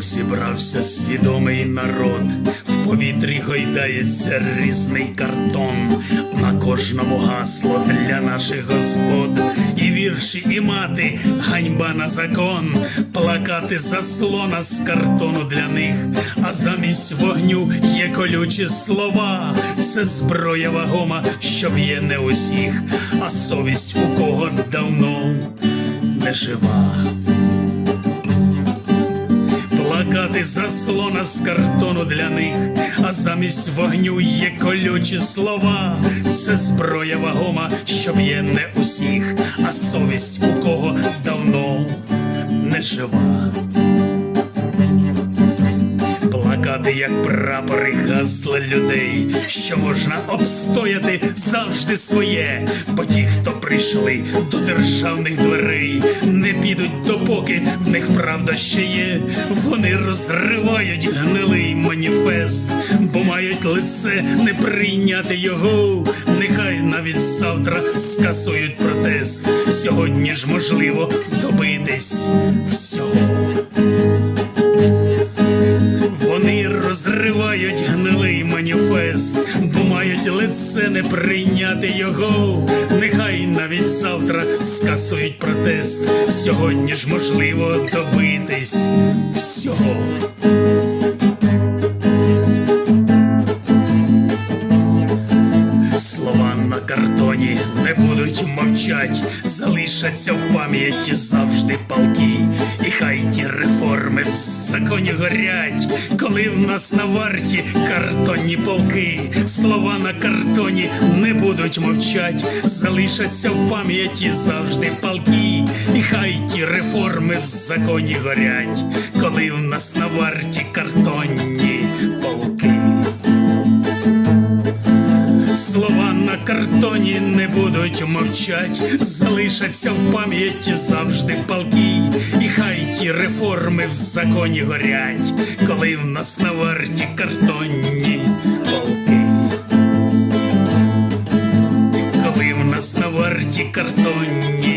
площах зібрався свідомий народ, в повітрі гойдається різний картон, на кожному гасло для наших господ, і вірші, і мати, ганьба на закон, плакати заслона з картону для них, а замість вогню є колючі слова. Це зброя вагома, що б'є не усіх, а совість у кого давно не жива. Плакати заслона з картону для них, а замість вогню є колючі слова. Це зброя вагома, що б'є не усіх, а совість у кого давно не жива. Плакати, як прапори, гасла людей, що можна обстояти завжди своє, бо ті, хто прийшли до державних дверей, не підуть допоки в них правда ще є. Вони розривають гнилий маніфест, бо мають лице не прийняти його. Нехай навіть завтра скасують протест. Сьогодні ж можливо добитись всього. Розривають гнилий маніфест, бо мають лице не прийняти його. Нехай навіть завтра скасують протест. Сьогодні ж можливо добитись всього. Будуть мовчать, залишаться в пам'яті завжди палки. І хай ті реформи в законі горять, коли в нас на варті картонні полки. Слова на картоні не будуть мовчать, залишаться в пам'яті завжди палки. І хай ті реформи в законі горять, коли в нас на варті картонні картоні не будуть мовчать, залишаться в пам'яті завжди палки, і хай ті реформи в законі горять, коли в нас на варті картонні полки. Коли в нас на варті картонні